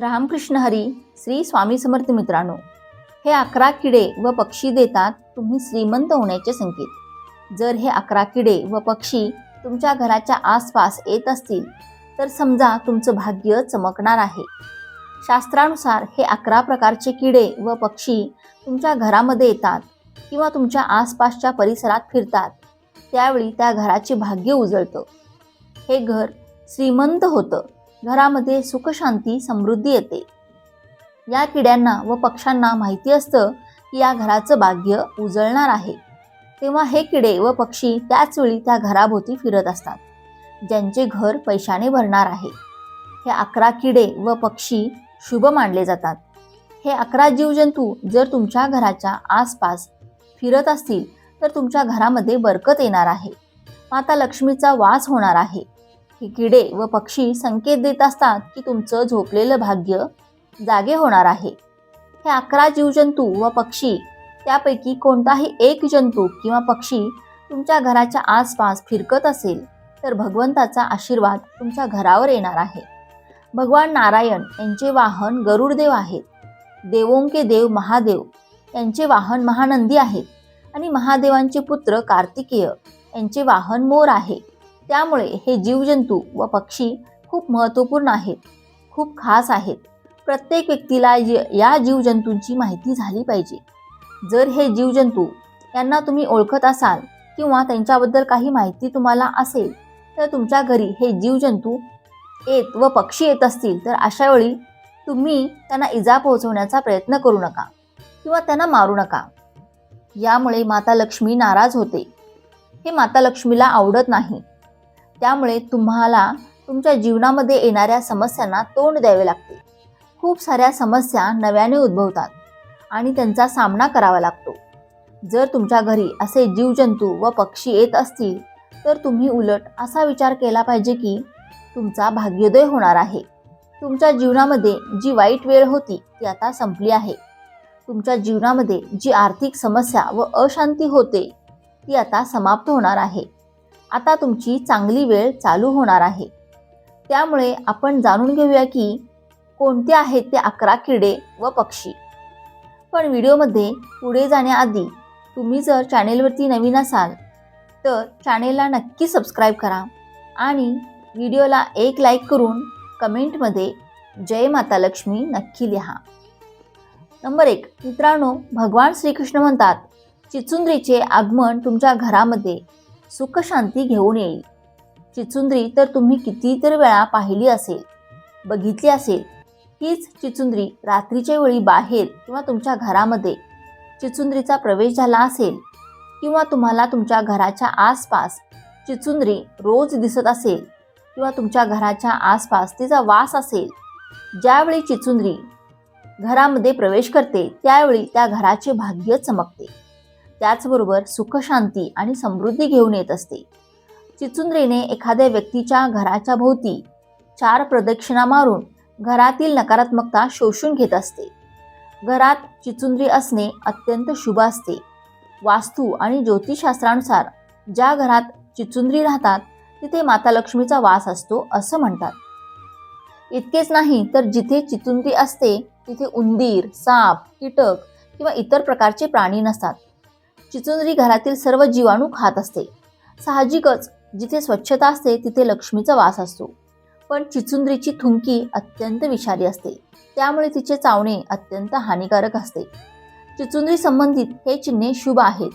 रामकृष्ण हरी श्री स्वामी समर्थ मित्रांनो हे अकरा किडे व पक्षी देतात तुम्ही श्रीमंत होण्याचे संकेत. जर हे अकरा किडे व पक्षी तुमच्या घराच्या आसपास येत असतील तर समजा तुमचं भाग्य चमकणार आहे. शास्त्रानुसार हे अकरा प्रकारचे किडे व पक्षी तुमच्या घरामध्ये येतात किंवा तुमच्या आसपासच्या परिसरात फिरतात त्यावेळी त्या घराचे भाग्य उजळतं. हे घर श्रीमंत होतं. घरामध्ये सुखशांती समृद्धी येते. या किड्यांना व पक्ष्यांना माहिती असतं की या घराचं भाग्य उजळणार आहे. तेव्हा हे किडे व पक्षी त्याच वेळी त्या घराभोवती फिरत असतात ज्यांचे घर पैशाने भरणार आहे. हे अकरा किडे व पक्षी शुभ मानले जातात. हे अकरा जीवजंतू जर तुमच्या घराच्या आसपास फिरत असतील तर तुमच्या घरामध्ये बरकत येणार आहे. माता लक्ष्मीचा वास होणार आहे. हे किडे व पक्षी संकेत देत असतात की तुमचं झोपलेलं भाग्य जागे होणार आहे. हे अकरा जीवजंतू व पक्षी त्यापैकी कोणताही एक जंतू किंवा पक्षी तुमच्या घराच्या आसपास फिरकत असेल तर भगवंताचा आशीर्वाद तुमच्या घरावर येणार आहे. भगवान नारायण यांचे वाहन गरुडदेव आहेत. देवोंके देव महादेव यांचे वाहन महानंदी आहेत. आणि महादेवांचे पुत्र कार्तिकेय यांचे वाहन मोर आहे. त्यामुळे हे जीवजंतू व पक्षी खूप महत्त्वपूर्ण आहेत खूप खास आहेत. प्रत्येक व्यक्तीला जी या जीवजंतूंची माहिती झाली पाहिजे. जर हे जीवजंतू यांना तुम्ही ओळखत असाल किंवा त्यांच्याबद्दल काही माहिती तुम्हाला असेल तर तुमच्या घरी हे जीवजंतू येत व पक्षी येत असतील तर अशा वेळी तुम्ही त्यांना इजा पोहोचवण्याचा प्रयत्न करू नका किंवा त्यांना मारू नका. यामुळे माता लक्ष्मी नाराज होते. हे माता लक्ष्मीला आवडत नाही. त्यामुळे तुम्हाला तुमच्या जीवनामध्ये येणाऱ्या समस्यांना तोंड द्यावे लागते. खूप साऱ्या समस्या नव्याने उद्भवतात आणि त्यांचा सामना करावा लागतो. जर तुमच्या घरी असे जीवजंतू व पक्षी येत असतील तर तुम्ही उलट असा विचार केला पाहिजे की तुमचा भाग्योदय होणार आहे. तुमच्या जीवनामध्ये जी वाईट वेळ होती ती आता संपली आहे. तुमच्या जीवनामध्ये जी आर्थिक समस्या व अशांती होते ती आता समाप्त होणार आहे. आता तुमची चांगली वेळ चालू होणार आहे. त्यामुळे आपण जाणून घेऊया की कोणते आहेत ते अकरा किडे व पक्षी. पण व्हिडिओमध्ये पुढे जाण्याआधी तुम्ही जर चॅनेलवरती नवीन असाल तर चॅनेलला नक्की सबस्क्राईब करा आणि व्हिडिओला एक लाईक करून कमेंटमध्ये जय माता लक्ष्मी नक्की लिहा. नंबर एक मित्रांनो भगवान श्रीकृष्ण म्हणतात चिचुंद्रीचे आगमन तुमच्या घरामध्ये सुखशांती घेऊन येईल. चिचुंद्री तर तुम्ही कितीतरी वेळा पाहिली असेल बघितली असेल. हीच चिचुंद्री रात्रीच्या वेळी बाहेर किंवा तुमच्या घरामध्ये चिचुंद्रीचा प्रवेश झाला असेल किंवा तुम्हाला तुमच्या घराच्या आसपास चिचुंद्री रोज दिसत असेल किंवा तुमच्या घराच्या आसपास तिचा वास असेल ज्यावेळी चिचुंद्री घरामध्ये प्रवेश करते त्यावेळी त्या घराचे भाग्य चमकते. त्याचबरोबर सुखशांती आणि समृद्धी घेऊन येत असते. चिचुंद्रीने एखाद्या व्यक्तीच्या घराच्या भोवती चार प्रदक्षिणा मारून घरातील नकारात्मकता शोषून घेत असते. घरात चिचुंद्री असणे अत्यंत शुभ असते. वास्तू आणि ज्योतिषशास्त्रानुसार ज्या घरात चिचुंद्री राहतात तिथे माता लक्ष्मीचा वास असतो असं म्हणतात. इतकेच नाही तर जिथे चिचुंद्री असते तिथे उंदीर साप कीटक किंवा इतर प्रकारचे प्राणी नसतात. चिचुंदरी घरातील सर्व जीवाणू खात असते. साहजिकच जिथे स्वच्छता असते तिथे लक्ष्मीचा वास असतो. पण चिचुंदरीची थुंकी अत्यंत विषारी असते. त्यामुळे तिचे चावणे अत्यंत हानिकारक असते. चिचुंदरी संबंधित हे चिन्हे शुभ आहेत.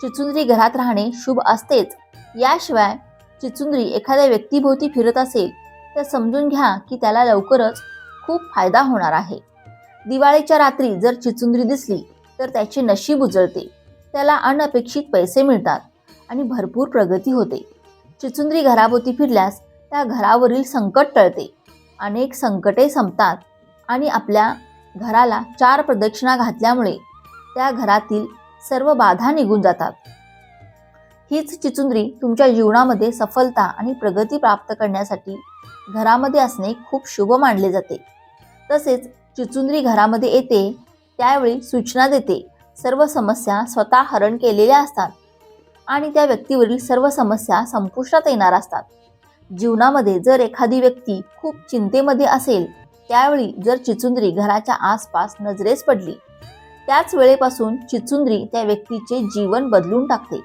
चिचुंदरी घरात राहणे शुभ असतेच. याशिवाय चिचुंदरी एखाद्या व्यक्तीभोवती फिरत असेल तर समजून घ्या की त्याला लवकरच खूप फायदा होणार आहे. दिवाळीच्या रात्री जर चिचुंदरी दिसली तर त्याचे नशीब उजळते. त्याला अनपेक्षित पैसे मिळतात आणि भरपूर प्रगती होते. चिचुंद्री घराभोवती फिरल्यास त्या घरावरील संकट टळते. अनेक संकटे संपतात आणि आपल्या घराला चार प्रदक्षिणा घातल्यामुळे त्या घरातील सर्व बाधा निघून जातात. हीच चिचुंद्री तुमच्या जीवनामध्ये सफलता आणि प्रगती प्राप्त करण्यासाठी घरामध्ये असणे खूप शुभ मानले जाते. तसेच चिचुंद्री घरामध्ये येते त्यावेळी सूचना देते सर्व समस्या स्वतः हरण केलेल्या असतात आणि त्या व्यक्तीवरील सर्व समस्या संपुष्टात येणार असतात. जीवनामध्ये जर एखादी व्यक्ती खूप चिंतेमध्ये असेल त्यावेळी जर चिचुंद्री घराच्या आसपास नजरेस पडली त्याच वेळेपासून चिचुंद्री त्या व्यक्तीचे जीवन बदलून टाकते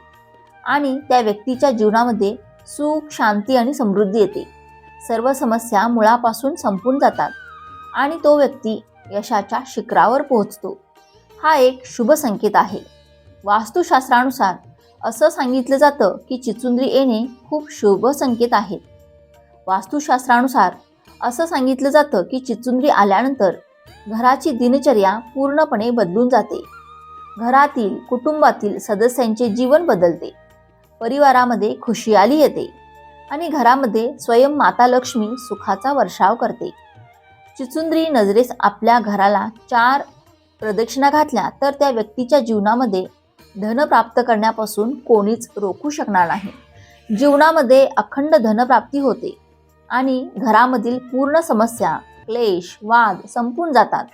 आणि त्या व्यक्तीच्या जीवनामध्ये सुख शांती आणि समृद्धी येते. सर्व समस्या मुळापासून संपून जातात आणि तो व्यक्ती यशाच्या शिखरावर पोहोचतो. हा एक शुभ संकेत आहे. वास्तुशास्त्रानुसार असं सांगितलं जातं की चिचुंद्री येणे खूप शुभ संकेत आहेत. वास्तुशास्त्रानुसार असं सांगितलं जातं की चिचुंद्री आल्यानंतर घराची दिनचर्या पूर्णपणे बदलून जाते. घरातील कुटुंबातील सदस्यांचे जीवन बदलते. परिवारामध्ये खुशियाली येते आणि घरामध्ये स्वयं माता लक्ष्मी सुखाचा वर्षाव करते. चिचुंद्री नजरेस आपल्या घराला चार प्रदक्षिणा घातल्या तर त्या व्यक्तीच्या जीवनामध्ये धन प्राप्त करण्यापासून कोणीच रोखू शकणार नाही. जीवनामध्ये अखंड धनप्राप्ती होते आणि घरामधील पूर्ण समस्या क्लेश वाद संपून जातात.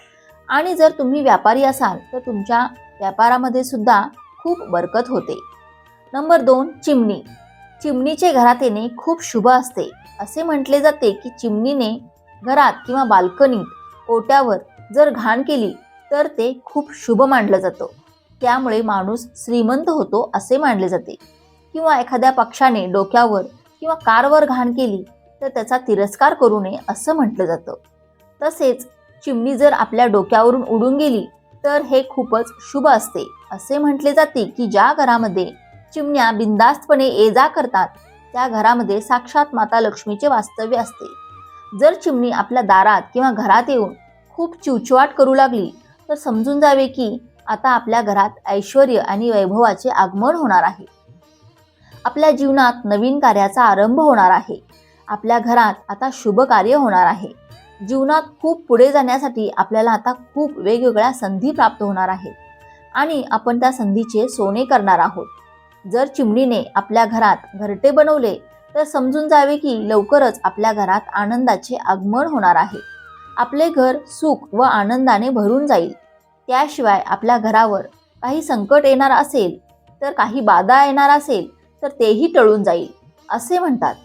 आणि जर तुम्ही व्यापारी असाल तर तुमच्या व्यापारामध्ये सुद्धा खूप बरकत होते. नंबर दोन चिमणी. चिमणीचे घरात येणे खूप शुभ असते. असे म्हटले जाते की चिमणीने घरात किंवा बाल्कनीत ओट्यावर जर घाण केली तर ते खूप शुभ मानलं जातं. त्यामुळे माणूस श्रीमंत होतो असे मानले जाते. किंवा एखाद्या पक्षाने डोक्यावर किंवा कारवर घाण केली तर त्याचा तिरस्कार करू नये असं म्हटलं जातं. तसेच चिमणी जर आपल्या डोक्यावरून उडून गेली तर हे खूपच शुभ असते. असे म्हटले जाते की ज्या घरामध्ये चिमण्या बिंदास्तपणे ये जा करतात त्या घरामध्ये साक्षात माता लक्ष्मीचे वास्तव्य असते. जर चिमणी आपल्या दारात किंवा घरात येऊन खूप चिवचिवाट करू लागली तर समजून जावे की आता आपल्या घरात ऐश्वर आणि वैभवाचे आगमन होणार आहे. आपल्या जीवनात नवीन कार्याचा आरंभ होणार आहे. आपल्या घरात आता शुभ कार्य होणार आहे. जीवनात खूप पुढे जाण्यासाठी आपल्याला आता खूप वेगवेगळ्या संधी प्राप्त होणार आहेत. आणि आपण त्या संधीचे सोने करणार आहोत. जर चिमणीने आपल्या घरात घरटे बनवले तर समजून जावे की लवकरच आपल्या घरात आनंदाचे आगमन होणार आहे. आपले घर सुख व आनंदाने भरून जाईल. त्याशिवाय आपल्या घरावर काही संकट येणार असेल तर काही बाधा येणार असेल तर तेही टळून जाईल असे म्हणतात.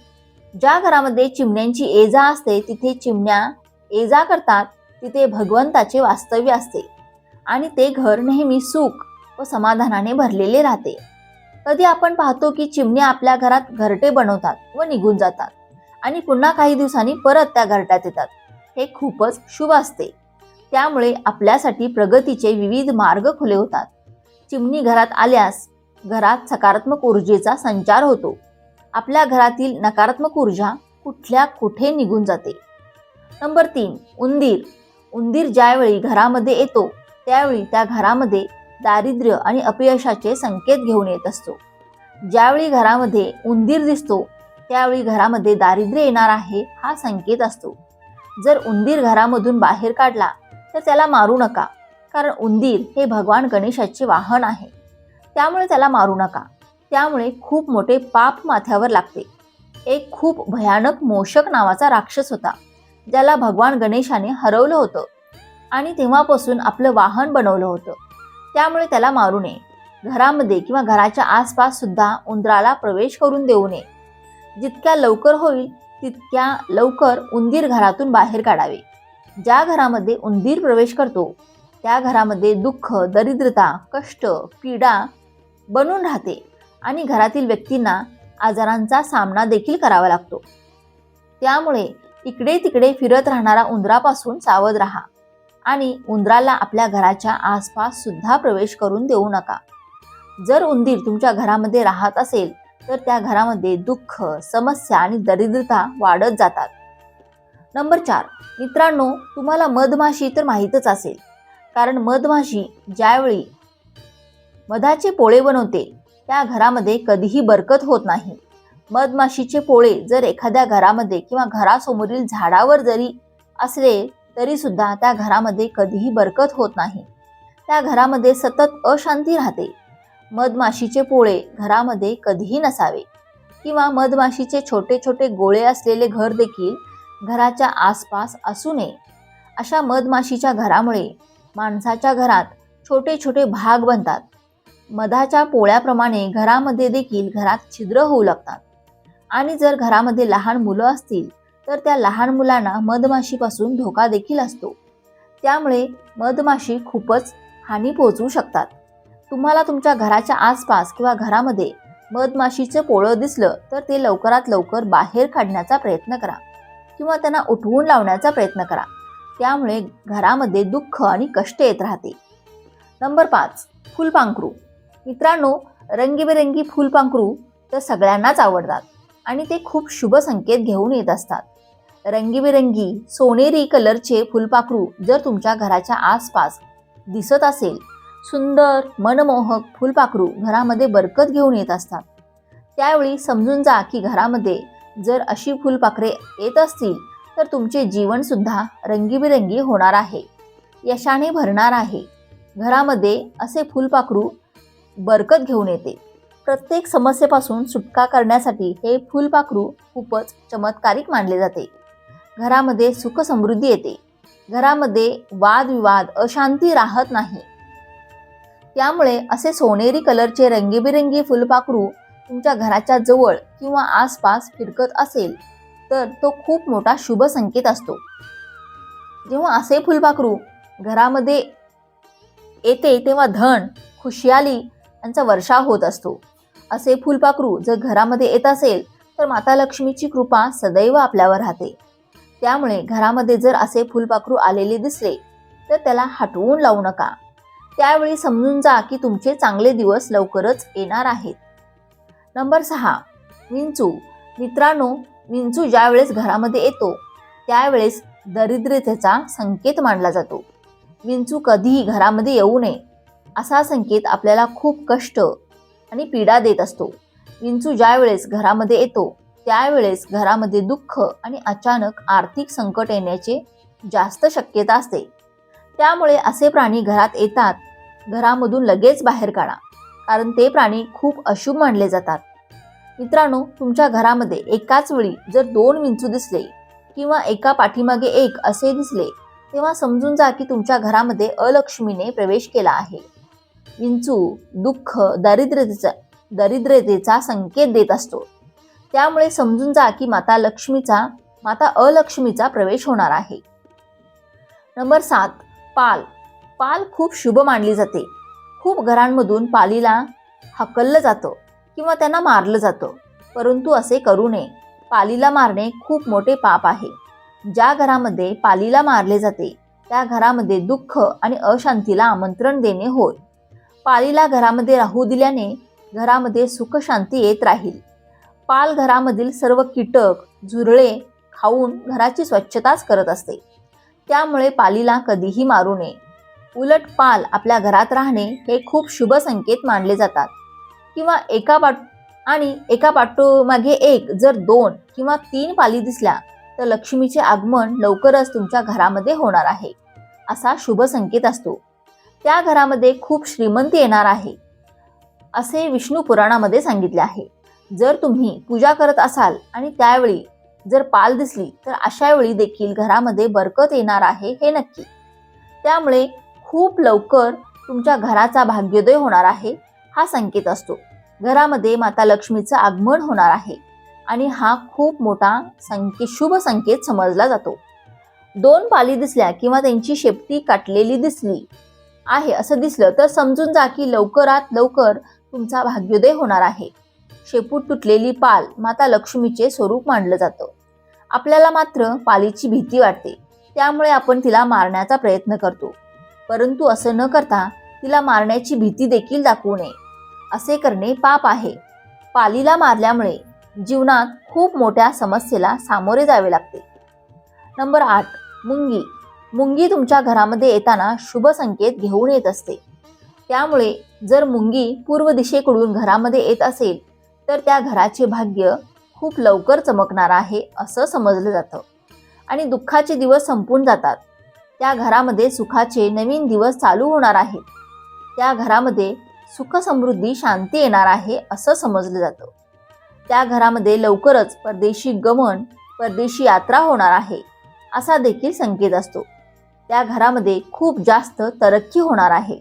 ज्या घरामध्ये चिमण्यांची एजा असते तिथे चिमण्या ये जा करतात तिथे भगवंताचे वास्तव्य असते आणि ते घर नेहमी सुख व समाधानाने भरलेले राहते. कधी आपण पाहतो की चिमण्या आपल्या घरात घरटे बनवतात व निघून जातात आणि पुन्हा काही दिवसांनी परत त्या घरट्यात येतात. हे खूपच शुभ असते. त्यामुळे आपल्यासाठी प्रगतीचे विविध मार्ग खुले होतात. चिमणी घरात आल्यास घरात सकारात्मक ऊर्जेचा संचार होतो. आपल्या घरातील नकारात्मक ऊर्जा कुठल्या कुठे निघून जाते? नंबर तीन उंदीर. उंदीर ज्यावेळी घरामध्ये येतो त्यावेळी त्या घरामध्ये दारिद्र्य आणि अपयशाचे संकेत घेऊन येत असतो. ज्यावेळी घरामध्ये उंदीर दिसतो त्यावेळी घरामध्ये दारिद्र्य येणार आहे हा संकेत असतो. जर उंदीर घरामधून बाहेर काढला तर त्याला मारू नका कारण उंदीर हे भगवान गणेशाचे वाहन आहे. त्यामुळे त्याला मारू नका. त्यामुळे खूप मोठे पाप माथ्यावर लागते. एक खूप भयानक मोषक नावाचा राक्षस होता ज्याला भगवान गणेशाने हरवलं होतं आणि तेव्हापासून आपलं वाहन बनवलं होतं. त्यामुळे त्याला मारू नये. घरामध्ये किंवा घराच्या आसपास सुद्धा उंदराला प्रवेश करून देऊ नये. जितक्या लवकर होईल तितक्या लवकर उंदीर घरातून बाहेर काढावे. ज्या घरामध्ये उंदीर प्रवेश करतो त्या घरामध्ये दुःख दरिद्रता कष्ट पीडा बनून राहते आणि घरातील व्यक्तींना आजारांचा सामना देखील करावा लागतो. त्यामुळे इकडे तिकडे फिरत राहणारा उंदरापासून सावध राहा आणि उंदराला आपल्या घराच्या आसपास सुद्धा प्रवेश करून देऊ नका. जर उंदीर तुमच्या घरामध्ये राहत असेल तर त्या घरामध्ये दुःख समस्या आणि दरिद्रता वाढत जातात. नंबर चार मित्रांनो तुम्हाला मधमाशी तर माहीतच असेल. कारण मधमाशी ज्यावेळी मधाचे पोळे बनवते त्या घरामध्ये कधीही बरकत होत नाही. मधमाशीचे पोळे जर एखाद्या घरामध्ये किंवा घरासमोरील झाडावर जरी असले तरीसुद्धा त्या घरामध्ये कधीही बरकत होत नाही. त्या घरामध्ये सतत अशांती राहते. मधमाशीचे पोळे घरामध्ये कधीही नसावे. किंवा मधमाशीचे छोटे छोटे गोळे असलेले घर देखील घराच्या आसपास असू नये. अशा मधमाशीच्या घरामुळे माणसाच्या घरात छोटे छोटे भाग बनतात. मधाच्या पोळ्याप्रमाणे घरामध्ये देखील घरात छिद्र होऊ लागतात. आणि जर घरामध्ये लहान मुलं असतील तर त्या लहान मुलांना मधमाशीपासून धोका देखील असतो. त्यामुळे मधमाशी खूपच हानी पोहोचवू शकतात. तुम्हाला तुमच्या घराच्या आसपास किंवा घरामध्ये मधमाशीचं पोळं दिसलं तर ते लवकरात लवकर बाहेर काढण्याचा प्रयत्न करा. किंवा त्यांना उठवून लावण्याचा प्रयत्न करा. त्यामुळे घरामध्ये दुःख आणि कष्ट येत राहते. नंबर पाच फुलपांखरू. मित्रांनो रंगीबेरंगी फुलपांखरू तर सगळ्यांनाच आवडतात आणि ते खूप शुभ संकेत घेऊन येत असतात. रंगीबेरंगी सोनेरी कलरचे फुलपाखरू जर तुमच्या घराच्या आसपास दिसत असेल सुंदर मनमोहक फुलपाखरू घरामध्ये बरकत घेऊन येत असतात. त्यावेळी समजून जा की घरामध्ये जर अशी फुलपाखरे येत असतील तर तुमचे जीवनसुद्धा रंगीबेरंगी होणार आहे. यशाने भरणार आहे. घरामध्ये असे फुलपाखरू बरकत घेऊन येते. प्रत्येक समस्येपासून सुटका करण्यासाठी हे फुलपाखरू खूपच चमत्कारिक मानले जाते. घरामध्ये सुख समृद्धी येते. घरामध्ये वादविवाद अशांती राहत नाही. त्यामुळे असे सोनेरी कलरचे रंगीबिरंगी फुलपाखरू तुमच्या घराच्या जवळ किंवा आसपास फिरकत असेल तर तो खूप मोठा शुभ संकेत असतो. जेव्हा असे फुलपाखरू घरामध्ये येते तेव्हा धन खुशियाली यांचा वर्षाव होत असतो. असे फुलपाखरू जर घरामध्ये येत असेल तर माता लक्ष्मीची कृपा सदैव आपल्यावर राहते. त्यामुळे घरामध्ये जर असे फुलपाखरू आलेले दिसले तर त्याला हटवून लावू नका. त्यावेळी समजून जा की तुमचे चांगले दिवस लवकरच येणार आहेत. नंबर सहा विंचू. मित्रांनो विंचू ज्यावेळेस घरामध्ये येतो त्यावेळेस दरिद्रतेचा संकेत मानला जातो. विंचू कधीही घरामध्ये येऊ नये असा संकेत आपल्याला खूप कष्ट आणि पीडा देत असतो. विंचू ज्यावेळेस घरामध्ये येतो त्यावेळेस घरामध्ये दुःख आणि अचानक आर्थिक संकट येण्याचे जास्त शक्यता असते. त्यामुळे असे प्राणी घरात येतात. घरामधून लगेच बाहेर काढा. कारण ते प्राणी खूप अशुभ मानले जातात. मित्रांनो तुमच्या घरामध्ये एकाच वेळी जर दोन विंचू दिसले किंवा एका पाठीमागे एक असे दिसले तेव्हा समजून जा की तुमच्या घरामध्ये अलक्ष्मीने प्रवेश केला आहे. विंचू दुःख दारिद्र्यतेचा दरिद्रतेचा संकेत देत असतो. त्यामुळे समजून जा की माता लक्ष्मीचा माता अलक्ष्मीचा प्रवेश होणार आहे. नंबर सात. पाल. पाल खूप शुभ मानली जाते. खूप घरांमधून पालीला हकललं जातं किंवा त्यांना मारलं जातं. परंतु असे करू नये. पालीला मारणे खूप मोठे पाप आहे. ज्या घरामध्ये पालीला मारले जाते त्या घरामध्ये दुःख आणि अशांतीला आमंत्रण देणे होय. पालीला घरामध्ये राहू दिल्याने घरामध्ये सुखशांती येत राहील. पाल घरामधील सर्व कीटक झुरळे खाऊन घराची स्वच्छताच करत असते. त्यामुळे पालीला कधीही मारू नये. उलट पाल आपल्या घरात राहणे हे खूप शुभ संकेत मानले जातात. किंवा एका पाट आणि एका पाठोमागे एक जर दोन किंवा तीन पाली दिसल्या तर लक्ष्मीचे आगमन लवकरच तुमच्या घरामध्ये होणार आहे असा शुभ संकेत असतो. त्या घरामध्ये खूप श्रीमंती येणार आहे असे विष्णू पुराणामध्ये सांगितले आहे. जर तुम्ही पूजा करत असाल आणि त्यावेळी जर पाल दिसली तर अशा वेळी देखील घरामध्ये बरकत येणार आहे हे नक्की. त्यामुळे खूप लवकर तुमच्या घराचा भाग्योदय होणार आहे हा संकेत असतो. घरामध्ये माता लक्ष्मीचं आगमन होणार आहे आणि हा खूप मोठा संकेत शुभ संकेत समजला जातो. दोन पाली दिसल्या किंवा त्यांची शेपटी काटलेली दिसली आहे असं दिसलं तर समजून जा की लवकरात लवकर तुमचा भाग्योदय होणार आहे. शेपूट तुटलेली पाल माता लक्ष्मीचे स्वरूप मानलं जातं. आपल्याला मात्र पालीची भीती वाटते. त्यामुळे आपण तिला मारण्याचा प्रयत्न करतो. परंतु असं न करता तिला मारण्याची भीती देखील दाखवू नये. असे करणे पाप आहे. पालीला मारल्यामुळे जीवनात खूप मोठ्या समस्येला सामोरे जावे लागते. नंबर आठ. मुंगी. मुंगी तुमच्या घरामध्ये येताना शुभ संकेत घेऊन येत असते. त्यामुळे जर मुंगी पूर्व दिशेकडून घरामध्ये येत असेल तर त्या घराचे भाग्य खूप लवकर चमकणार आहे असं समजलं जातं. आणि दुःखाचे दिवस संपून जातात. त्या घरामध्ये सुखाचे नवीन दिवस चालू होणार आहेत. त्या घरामध्ये सुख समृद्धी शांती येणार आहे असं समजलं जातं. त्या घरामध्ये लवकरच परदेशी गमन परदेशी यात्रा होणार आहे असा देखील संकेत असतो. त्या घरामध्ये खूप जास्त तरक्की होणार आहे.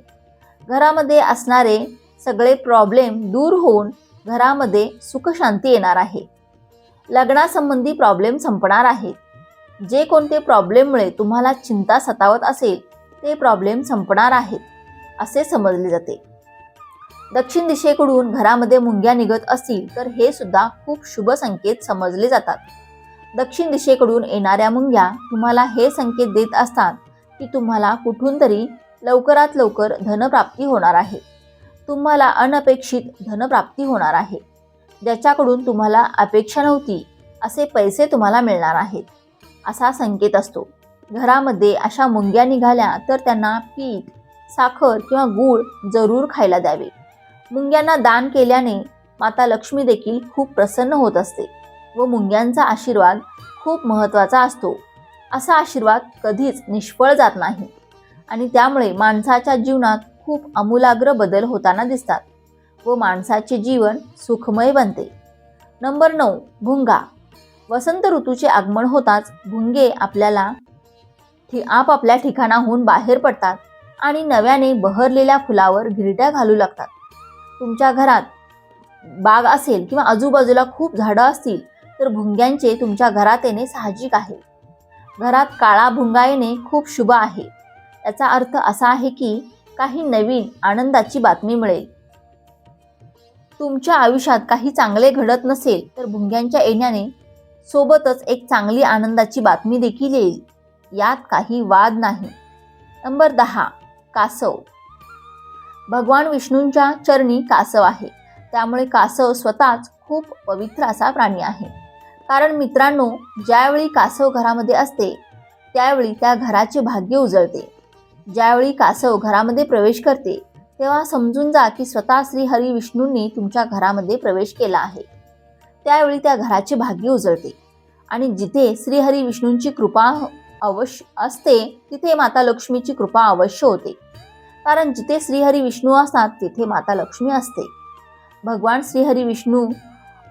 घरामध्ये असणारे सगळे प्रॉब्लेम दूर होऊन घरामध्ये सुखशांती येणार आहे. लग्नासंबंधी प्रॉब्लेम संपणार आहेत जे कोणते प्रॉब्लेममुळे तुम्हाला चिंता सतावत असेल ते प्रॉब्लेम संपणार आहेत असे समजले जाते. दक्षिण दिशेकडून घरामध्ये मुंग्या निघत असतील तर हे सुद्धा खूप शुभ संकेत समजले जातात. दक्षिण दिशेकडून येणाऱ्या मुंग्या तुम्हाला हे संकेत देत असतात की तुम्हाला कुठून तरी लवकरात लवकर धनप्राप्ती होणार आहे. तुम्हाला अनपेक्षित धनप्राप्ती होणार आहे. ज्याच्याकडून तुम्हाला अपेक्षा नव्हती असे पैसे तुम्हाला मिळणार आहेत. असा संकेत असतो. घरामध्ये अशा मुंग्या निघाल्या तर त्यांना पीठ साखर किंवा गूळ जरूर खायला द्यावे. मुंग्यांना दान केल्याने माता लक्ष्मी देखील खूप प्रसन्न होत असते व मुंग्यांचा आशीर्वाद खूप महत्त्वाचा असतो. असा आशीर्वाद कधीच निष्फळ जात नाही आणि त्यामुळे माणसाच्या जीवनात खूप आमूलाग्र बदल होताना दिसतात. व माणसाचे जीवन सुखमय बनते. नंबर नऊ भुंगा. वसंत ऋतूचे आगमन होताच भुंगे आपल्याला ठि आपापल्या ठिकाणाहून बाहेर पडतात आणि नव्याने बहरलेल्या फुलावर घिरट्या घालू लागतात. तुमच्या घरात बाग असेल किंवा आजूबाजूला खूप झाडं असतील तर भुंग्यांचे तुमच्या घरात येणे साहजिक आहे. घरात काळा भुंगा येणे खूप शुभ आहे. याचा अर्थ असा आहे की काही नवीन आनंदाची बातमी मिळेल. तुमच्या आयुष्यात काही चांगले घडत नसेल तर भुंग्यांच्या येण्याने सोबतच एक चांगली आनंदाची बातमी देखील येईल. यात काही वाद नाही. नंबर दहा कासव. भगवान विष्णूंच्या चरणी कासव आहे. त्यामुळे कासव स्वतःच खूप पवित्र असा प्राणी आहे. कारण मित्रांनो ज्यावेळी कासव घरामध्ये असते त्यावेळी त्या घराचे भाग्य उजळते. ज्यावेळी कासव घरामध्ये प्रवेश करते तेव्हा समजून जा की स्वतः श्री हरी विष्णूंनी तुमच्या घरामध्ये प्रवेश केला आहे. त्यावेळी त्या घराचे भाग्य उजळते आणि जिथे श्रीहरी विष्णूंची कृपा अवश्य असते तिथे माता लक्ष्मीची कृपा अवश्य होते. कारण जिथे श्रीहरी विष्णू असतात तिथे माता लक्ष्मी असते. भगवान श्रीहरी विष्णू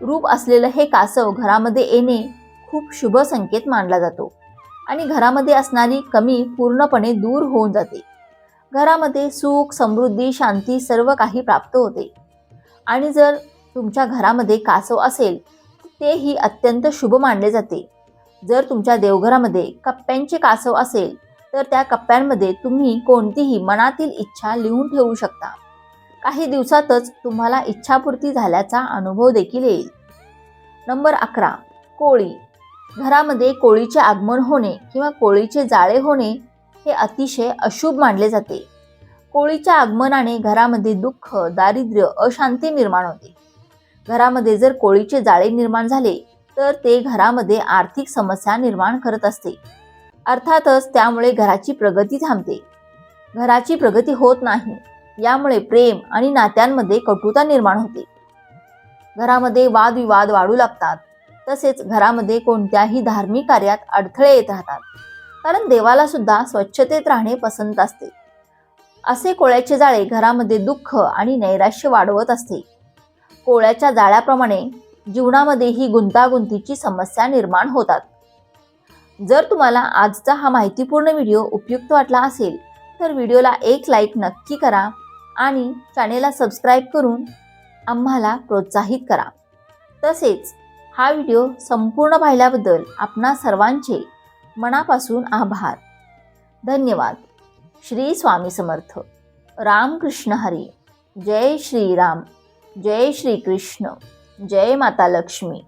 रूप असलेलं हे कासव घरामध्ये येणे खूप शुभ संकेत मानला जातो आणि घरामध्ये असणारी कमी पूर्णपणे दूर होऊन जाते. घरामध्ये सुख समृद्धी शांती सर्व काही प्राप्त होते. आणि जर तुमच्या घरामध्ये कासव असेल तेही अत्यंत शुभ मानले जाते. जर तुमच्या देवघरामध्ये कप्प्यांचे कासव असेल तर त्या कप्प्यांमध्ये तुम्ही कोणतीही मनातील इच्छा लिहून ठेवू शकता. काही दिवसातच तुम्हाला इच्छापूर्ती झाल्याचा अनुभव देखील येईल. नंबर अकरा. कोळी. घरामध्ये कोळीचे आगमन होणे किंवा कोळीचे जाळे होणे हे अतिशय अशुभ मानले जाते. कोळीच्या आगमनाने घरामध्ये दुःख दारिद्र्य अशांती निर्माण होते. घरामध्ये जर कोळीचे जाळे निर्माण झाले तर ते घरामध्ये आर्थिक समस्या निर्माण करत असते. अर्थातच त्यामुळे घराची प्रगती थांबते. घराची प्रगती होत नाही यामुळे प्रेम आणि नात्यांमध्ये कटुता निर्माण होते. घरामध्ये वादविवाद वाढू लागतात तसेच घरामध्ये कोणत्याही धार्मिक कार्यात अडथळे येत राहतात. कारण देवाला सुद्धा स्वच्छतेत राहणे पसंत असते. असे कोळ्याचे जाळे घरामध्ये दुःख आणि नैराश्य वाढवत असते. कोळ्याच्या जाळ्याप्रमाणे जीवनामध्ये ही गुंतागुंतीची समस्या निर्माण होतात. जर तुम्हाला आजचा हा माहितीपूर्ण व्हिडिओ उपयुक्त वाटला असेल तर व्हिडिओला एक लाईक नक्की करा आणि चॅनेलला सबस्क्राईब करून आम्हाला प्रोत्साहित करा. तसेच हा व्हिडिओ संपूर्ण पाहिल्याबद्दल आपणा सर्वांचे मनापासून आभार. धन्यवाद. श्री स्वामी समर्थ. रामकृष्ण हरी. जय श्रीराम. जय श्रीकृष्ण. जय माता लक्ष्मी.